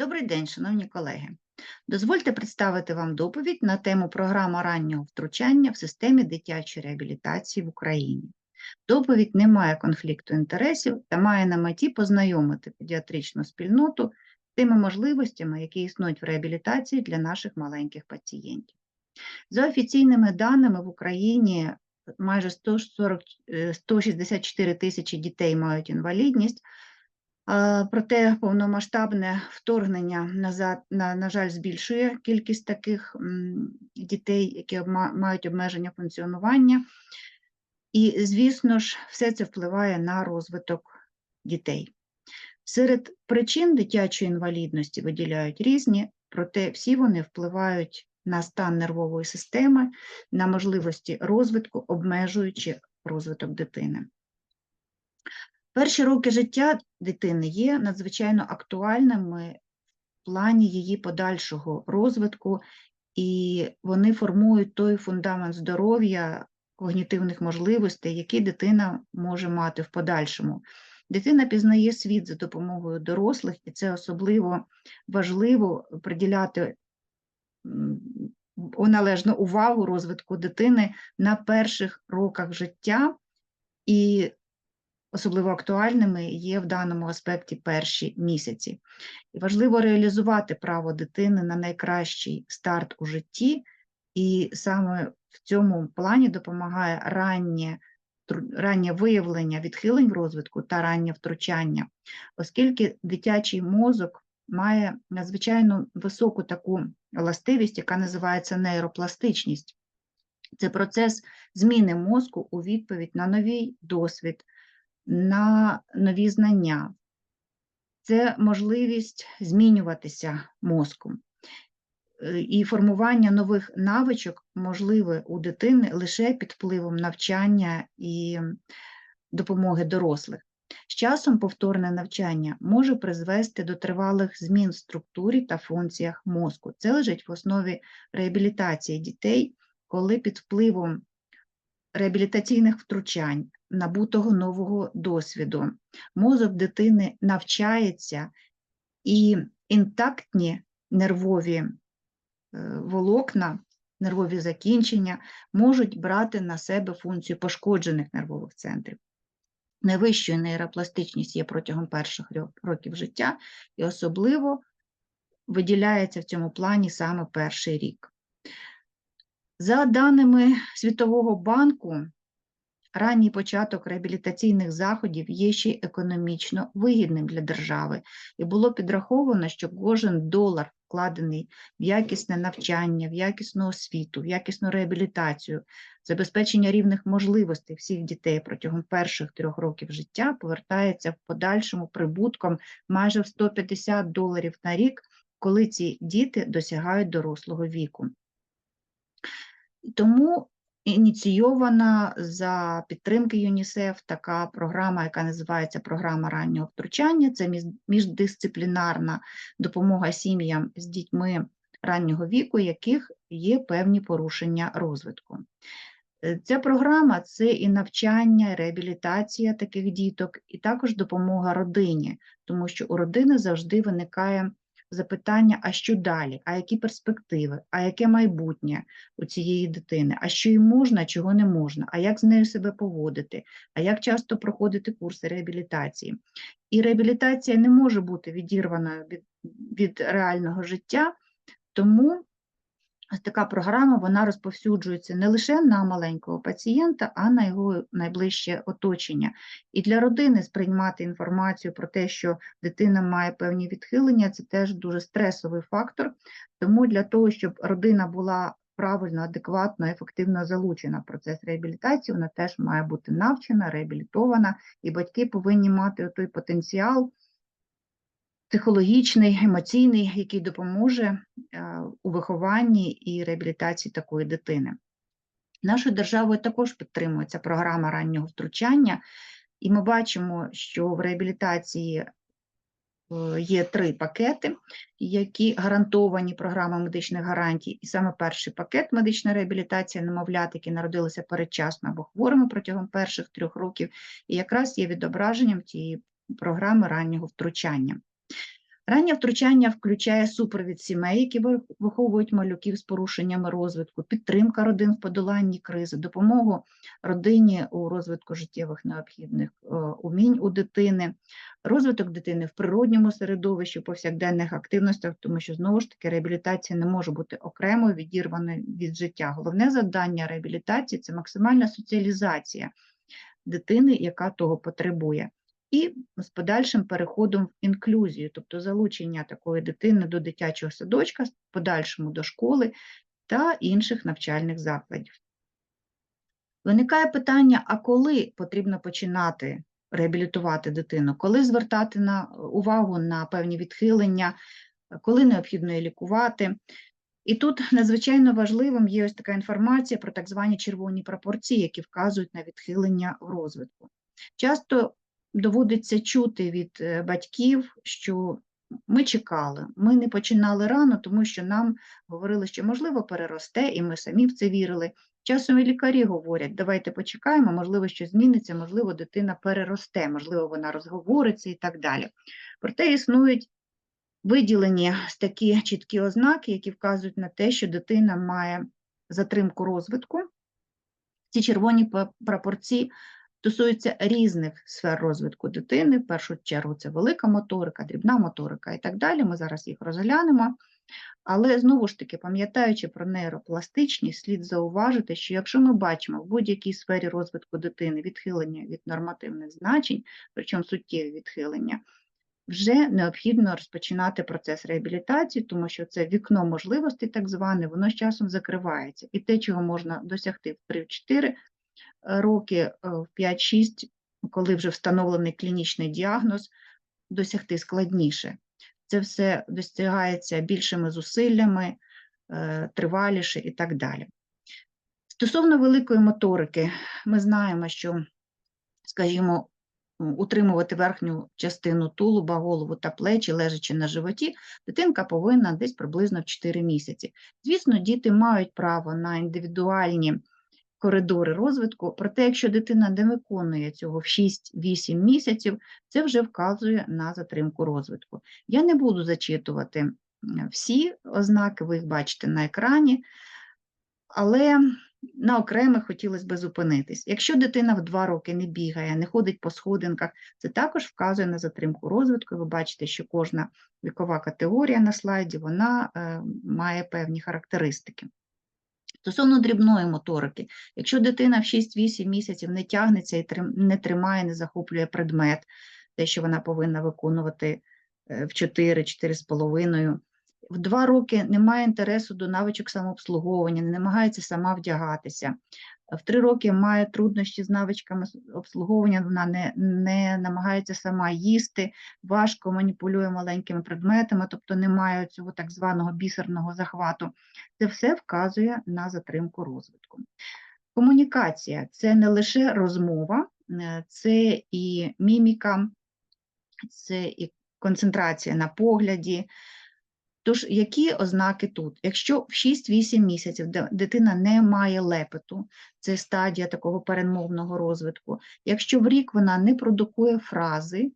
Добрий день, шановні колеги. Дозвольте представити вам доповідь на тему програма раннього втручання в системі дитячої реабілітації в Україні. Доповідь не має конфлікту інтересів та має на меті познайомити педіатричну спільноту з тими можливостями, які існують в реабілітації для наших маленьких пацієнтів. За офіційними даними в Україні майже 140, е, 164 тисячі дітей мають інвалідність, Проте повномасштабне вторгнення назад, на, на жаль, збільшує кількість таких дітей, які мають обмеження функціонування. І, звісно ж, все це впливає на розвиток дітей. Серед причин дитячої інвалідності виділяють різні, проте всі вони впливають на стан нервової системи, на можливості розвитку, обмежуючи розвиток дитини. Перші роки життя дитини є надзвичайно актуальними в плані її подальшого розвитку, і вони формують той фундамент здоров'я, когнітивних можливостей, які дитина може мати в подальшому. Дитина пізнає світ за допомогою дорослих, і це особливо важливо приділяти належну увагу розвитку дитини на перших роках життя. І особливо актуальними є в даному аспекті перші місяці. І важливо реалізувати право дитини на найкращий старт у житті, і саме в цьому плані допомагає раннє, раннє виявлення відхилень в розвитку та раннє втручання, оскільки дитячий мозок має надзвичайно високу таку властивість, яка називається нейропластичність. Це процес зміни мозку у відповідь на новий досвід, на нові знання. Це можливість змінюватися мозком. Е, І формування нових навичок можливе у дитини лише під впливом навчання і допомоги дорослих. З часом повторне навчання може призвести до тривалих змін в структурі та функціях мозку. Це лежить в основі реабілітації дітей, коли під впливом реабілітаційних втручань, набутого нового досвіду, мозок дитини навчається і інтактні нервові е, волокна, нервові закінчення можуть брати на себе функцію пошкоджених нервових центрів. Найвищою нейропластичність є протягом перших років життя, і особливо виділяється в цьому плані саме перший рік. За даними Світового банку, ранній початок реабілітаційних заходів є ще економічно вигідним для держави, і було підраховано, що кожен долар, вкладений в якісне навчання, в якісну освіту, в якісну реабілітацію, забезпечення рівних можливостей всіх дітей протягом перших трьох років життя повертається в подальшому прибутком майже в 150 доларів на рік, коли ці діти досягають дорослого віку. Тому ініційована за підтримки ЮНІСЕФ така програма, яка називається Програма раннього втручання. Це міждисциплінарна допомога сім'ям з дітьми раннього віку, яких є певні порушення розвитку. Е, Ця програма це і навчання, і реабілітація таких діток, і також допомога родині, тому що у родини завжди виникає запитання: а що далі, а які перспективи, а яке майбутнє у цієї дитини, а що їй можна, а чого не можна, а як з нею себе поводити, а як часто проходити курси реабілітації. І реабілітація не може бути відірвана від, від реального життя, тому ось така програма вона розповсюджується не лише на маленького пацієнта, а на його найближче оточення. І для родини сприймати інформацію про те, що дитина має певні відхилення, це теж дуже стресовий фактор. Тому для того, щоб родина була правильно, адекватно, ефективно залучена в процес реабілітації, вона теж має бути навчена, реабілітована, і батьки повинні мати той потенціал психологічний, емоційний, який допоможе е, у вихованні і реабілітації такої дитини. Нашою державою також підтримується програма раннього втручання, і ми бачимо, що в реабілітації е, є три пакети, які гарантовані програмою медичних гарантій. І саме перший пакет медична реабілітація немовлят, які народилися передчасно або хворими протягом перших трьох років, і якраз є відображенням цієї програми раннього втручання. Раннє втручання включає супровід сімей, які виховують малюків з порушеннями розвитку, підтримка родин в подоланні кризи, допомогу родині у розвитку життєвих необхідних е, умінь у дитини, розвиток дитини в природньому середовищі, повсякденних активностях, тому що знову ж таки реабілітація не може бути окремо відірваною від життя. Головне завдання реабілітації це максимальна соціалізація дитини, яка того потребує. І з подальшим переходом в інклюзію, тобто залучення такої дитини до дитячого садочка, в подальшому до школи та інших навчальних закладів. Виникає питання: а коли потрібно починати реабілітувати дитину, коли звертати на увагу на певні відхилення, коли необхідно її лікувати. І тут надзвичайно важливим є ось така інформація про так звані червоні пропорції, які вказують на відхилення в розвитку. Часто доводиться чути від е, батьків, що ми чекали, ми не починали рано, тому що нам говорили, що можливо переросте, і ми самі в це вірили. Часом і лікарі говорять, давайте почекаємо, можливо, щось зміниться, можливо, дитина переросте, можливо, вона розговориться і так далі. Проте існують виділені такі чіткі ознаки, які вказують на те, що дитина має затримку розвитку. Ці червоні прапорці стосуються різних сфер розвитку дитини. В першу чергу це велика моторика, дрібна моторика і так далі. Ми зараз їх розглянемо. Але знову ж таки, пам'ятаючи про нейропластичність, слід зауважити, що якщо ми бачимо в будь-якій сфері розвитку дитини відхилення від нормативних значень, причому суттєві відхилення, вже необхідно розпочинати процес реабілітації, тому що це вікно можливостей, так зване, воно з часом закривається. І те, чого можна досягти в 3-4 роки, е, в 5-6, коли вже встановлений клінічний діагноз, досягти складніше. Це все досягається більшими зусиллями, е, триваліше і так далі. Стосовно великої моторики, ми знаємо, що, скажімо, утримувати верхню частину тулуба, голову та плечі, лежачи на животі, дитинка повинна десь приблизно в 4 місяці. Звісно, діти мають право на індивідуальні коридори розвитку, проте якщо дитина не виконує цього в 6-8 місяців, це вже вказує на затримку розвитку. Я не буду зачитувати всі ознаки, ви їх бачите на екрані, але на окремих хотілося б зупинитись. Якщо дитина в 2 роки не бігає, не ходить по сходинках, це також вказує на затримку розвитку. Ви бачите, що кожна вікова категорія на слайді вона е, має певні характеристики. Стосовно дрібної моторики, якщо дитина в 6-8 місяців не тягнеться і не тримає, не захоплює предмет, те, що вона повинна виконувати е, в 4-4,5, в 2 роки не має інтересу до навичок самообслуговування, не намагається сама вдягатися, в 3 роки має труднощі з навичками обслуговування, вона не, не намагається сама їсти, важко маніпулює маленькими предметами, тобто не має цього так званого бісерного захвату. Це все вказує на затримку розвитку. Комунікація це не лише розмова, е, це і міміка, це і концентрація на погляді. Тож, які ознаки тут? Якщо в 6-8 місяців дитина не має лепету, це стадія такого перемовного розвитку. Якщо в рік вона не продукує фрази,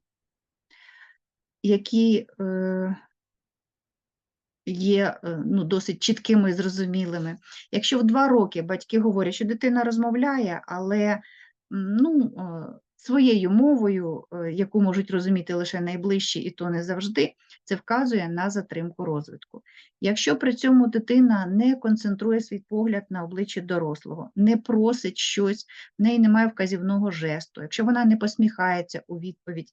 які е, є е, ну, досить чіткими і зрозумілими. Якщо в два роки батьки говорять, що дитина розмовляє, але ну, е, своєю мовою, е, яку можуть розуміти лише найближчі, і то не завжди, це вказує на затримку розвитку. Якщо при цьому дитина не концентрує свій погляд на обличчі дорослого, не просить щось, в неї немає вказівного жесту, якщо вона не посміхається у відповідь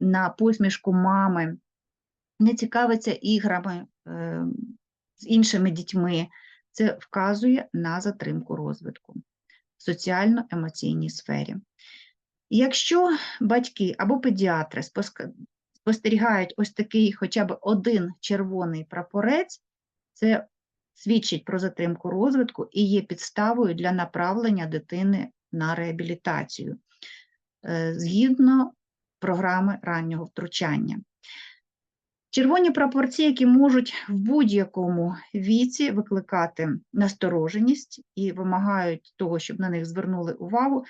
на посмішку мами, не цікавиться іграми е, з іншими дітьми, це вказує на затримку розвитку в соціально-емоційній сфері. Якщо батьки або педіатри спостерігають ось такий хоча б один червоний прапорець, це свідчить про затримку розвитку і є підставою для направлення дитини на реабілітацію е, згідно програми раннього втручання. Червоні прапорці, які можуть в будь-якому віці викликати настороженість і вимагають того, щоб на них звернули увагу,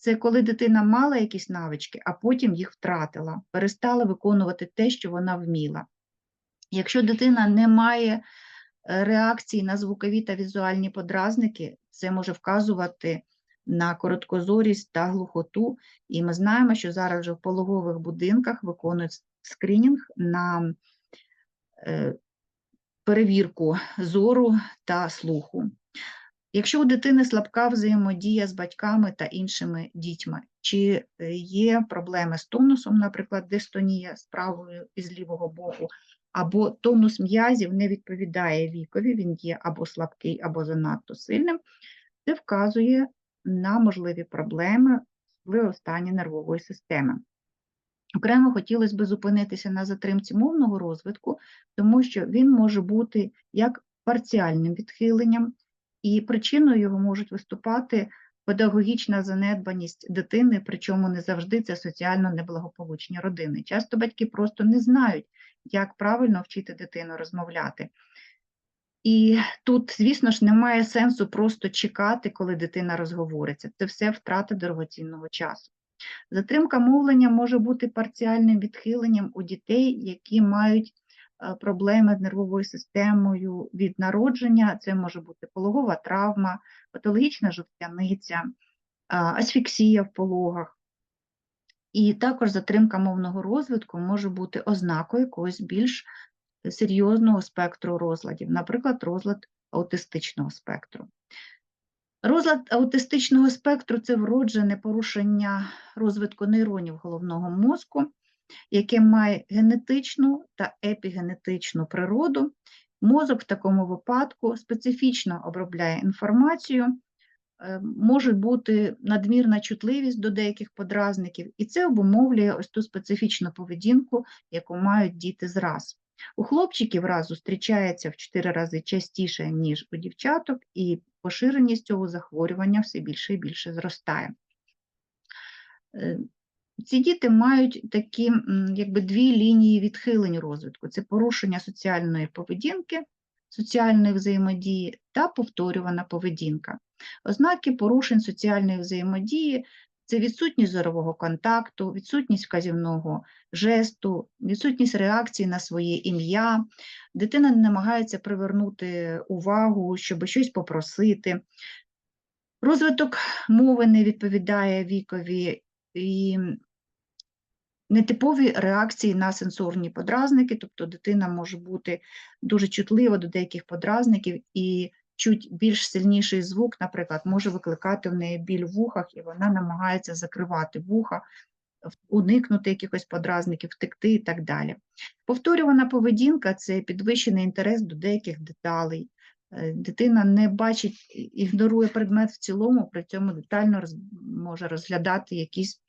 це коли дитина мала якісь навички, а потім їх втратила, перестала виконувати те, що вона вміла. Якщо дитина не має е, реакції на звукові та візуальні подразники, це може вказувати на короткозорість та глухоту. І ми знаємо, що зараз вже в пологових будинках виконують скринінг на е, перевірку зору та слуху. Якщо у дитини слабка взаємодія з батьками та іншими дітьми, чи е, є проблеми з тонусом, наприклад, дистонія з правої і з лівого боку, або тонус м'язів не відповідає вікові, він є або слабкий, або занадто сильним, це вказує на можливі проблеми в стані нервової системи. Окремо хотілося б зупинитися на затримці мовного розвитку, тому що він може бути як парціальним відхиленням, і причиною його можуть виступати педагогічна занедбаність дитини, причому не завжди це соціально неблагополучні родини. Часто батьки просто не знають, як правильно вчити дитину розмовляти. І тут, звісно ж, немає сенсу просто чекати, коли дитина розговориться. Це все втрата дорогоцінного часу. Затримка мовлення може бути парціальним відхиленням у дітей, які мають проблеми з нервовою системою від народження. Це може бути пологова травма, патологічна жовтяниця, асфіксія в пологах. І також затримка мовного розвитку може бути ознакою якогось більш серйозного спектру розладів, наприклад, розлад аутистичного спектру. Розлад аутистичного спектру це вроджене порушення розвитку нейронів головного мозку, яке має генетичну та епігенетичну природу. Мозок в такому випадку специфічно обробляє інформацію, е, може бути надмірна чутливість до деяких подразників, і це обумовлює ось ту специфічну поведінку, яку мають діти зраз. У хлопчиків раз зустрічається в 4 рази частіше, ніж у дівчаток, і поширеність цього захворювання все більше і більше зростає. Ці діти мають такі якби, дві лінії відхилень розвитку: це порушення соціальної поведінки, соціальної взаємодії та повторювана поведінка. Ознаки порушень соціальної взаємодії це відсутність зорового контакту, відсутність вказівного жесту, відсутність реакції на своє ім'я. Дитина не намагається привернути увагу, щоб щось попросити. Розвиток мови не відповідає вікові і нетипові реакції на сенсорні подразники, тобто дитина може бути дуже чутлива до деяких подразників і чуть більш сильніший звук, наприклад, може викликати в неї біль в вухах, і вона намагається закривати вуха, уникнути якихось подразників, втекти і так далі. Повторювана поведінка це підвищений інтерес до деяких деталей. Е, дитина не бачить, ігнорує предмет в цілому, при цьому детально роз, може розглядати якісь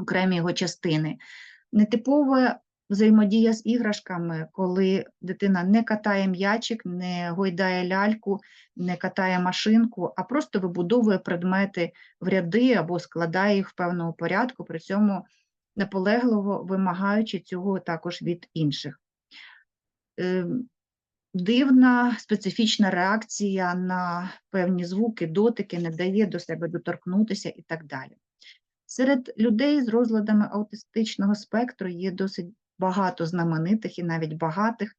окремі його частини. Нетипове взаємодія з іграшками, коли дитина не катає м'ячик, не гойдає ляльку, не катає машинку, а просто вибудовує предмети в ряди або складає їх в певному порядку, при цьому наполегливо вимагаючи цього також від інших. Ем, дивна специфічна реакція на певні звуки, дотики, не дає до себе доторкнутися і так далі. Серед людей з розладами аутистичного спектру є досить багато знаменитих і навіть багатих.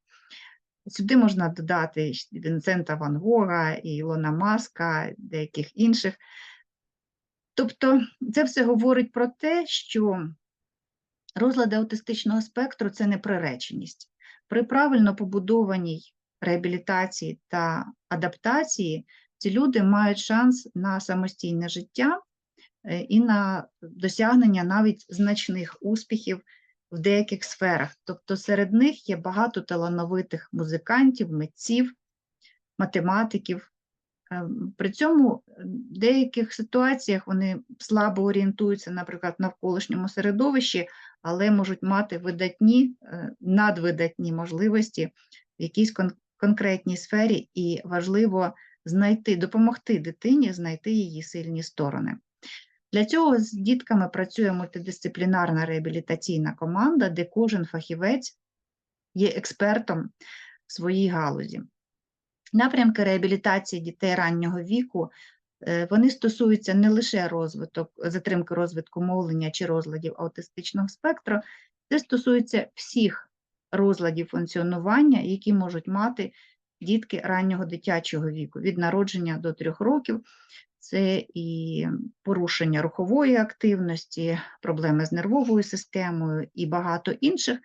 Сюди можна додати Вінсента Ван Гога, Ілона Маска, деяких інших. Тобто, це все говорить про те, що розлади аутистичного спектру це не приреченість. При правильно побудованій реабілітації та адаптації ці люди мають шанс на самостійне життя і на досягнення навіть значних успіхів в деяких сферах. Тобто серед них є багато талановитих музикантів, митців, математиків. Ем, при цьому в деяких ситуаціях вони слабо орієнтуються, наприклад, в навколишньому середовищі, але можуть мати видатні, е, надвидатні можливості в якійсь кон конкретній сфері, і важливо знайти, допомогти дитині знайти її сильні сторони. Для цього з дітками працює мультидисциплінарна реабілітаційна команда, де кожен фахівець є експертом в своїй галузі. Напрямки реабілітації дітей раннього віку е, вони стосуються не лише розвиток, затримки розвитку мовлення чи розладів аутистичного спектру, це стосується всіх розладів функціонування, які можуть мати дітки раннього дитячого віку від народження до 3 років. Це і порушення рухової активності, проблеми з нервовою системою і багато інших.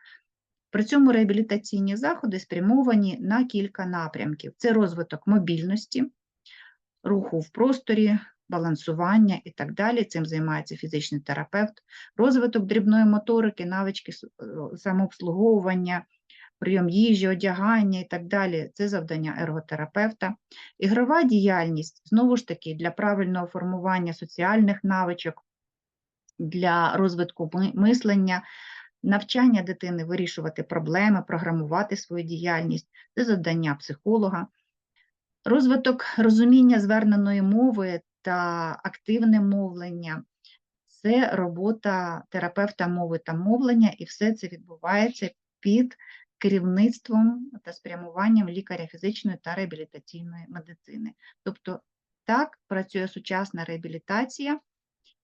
При цьому реабілітаційні заходи спрямовані на кілька напрямків: це розвиток мобільності, руху в просторі, балансування і так далі. Цим займається фізичний терапевт, розвиток дрібної моторики, навички е, самообслуговування, прийом їжі, одягання і так далі. Це завдання ерготерапевта. Ігрова діяльність знову ж таки для правильного формування соціальних навичок, для розвитку мислення, навчання дитини вирішувати проблеми, програмувати свою діяльність це завдання психолога. Розвиток розуміння зверненої мови та активне мовлення це робота терапевта мови та мовлення, і все це відбувається під керівництвом та спрямуванням лікаря фізичної та реабілітаційної медицини. Тобто так працює сучасна реабілітація,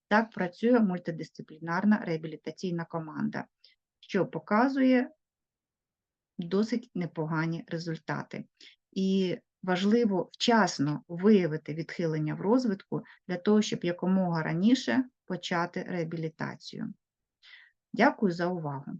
так працює мультидисциплінарна реабілітаційна команда, що показує досить непогані результати. І важливо вчасно виявити відхилення в розвитку для того, щоб якомога раніше почати реабілітацію. Дякую за увагу.